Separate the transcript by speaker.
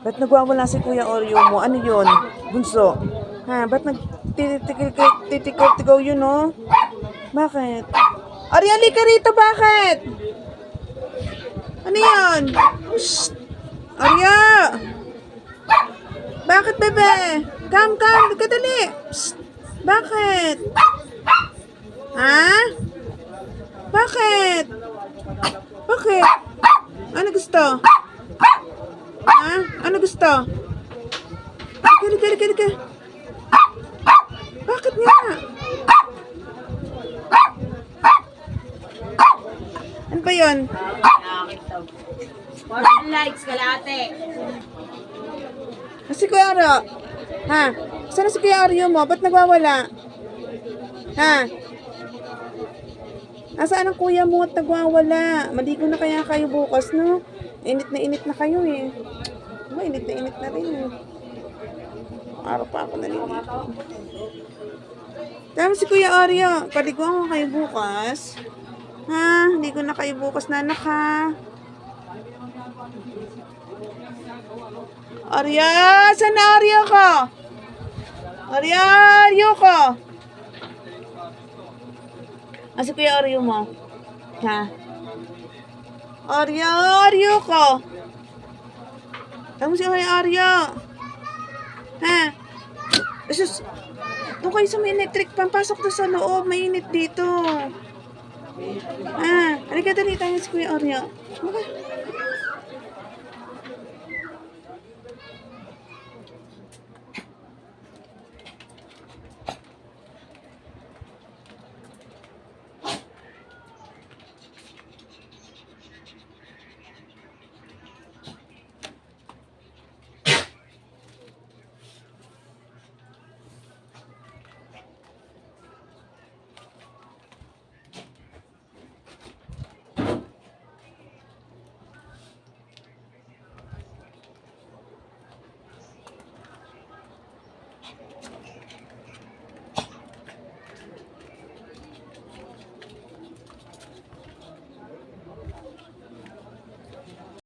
Speaker 1: Ba't nagwawala si Kuya Oreo mo? Ano yun? Bunso? Ha? Ba't nagtitikot-tikaw yun, no? Bakit? Arya, ka rito, bakit? Ano yan? Shh! Arya! Bakit, bebe? Kam, kam, ka dali. Psst. Bakit? Ha? Bakit? Bakit? Ano gusto? Ha? Ano gusto? Kali, kali, kali, kali. Bakit nga? Ano ba yun?
Speaker 2: 4 likes, kalate.
Speaker 1: Si Kuya Aro. Ha? Saan na si Kuya Aryo mo? Ba't nagwawala? Ha? Nasaan ang kuya mo at nagwawala? Maligo na kaya kayo bukas, no? Init na init na kayo eh. Diba, init na init na rin eh. Araw pa ako naliligo. Tama si Kuya Aryo. Paliguan ko kayo bukas. Ha? Hindi ko na kayo bukas na anak ha. Arya! Saan na Arya ka? Arya! Aryo ka! Asa kuya Aryo mo? Ha? Arya! Aryo ka! Tama si Kuya Arya! Ha? Asus! Doon kayo sa may electric pan. Pasok doon sa loob. Mainit dito. Ah, halika dali tayo si Kuya Arya. Okay.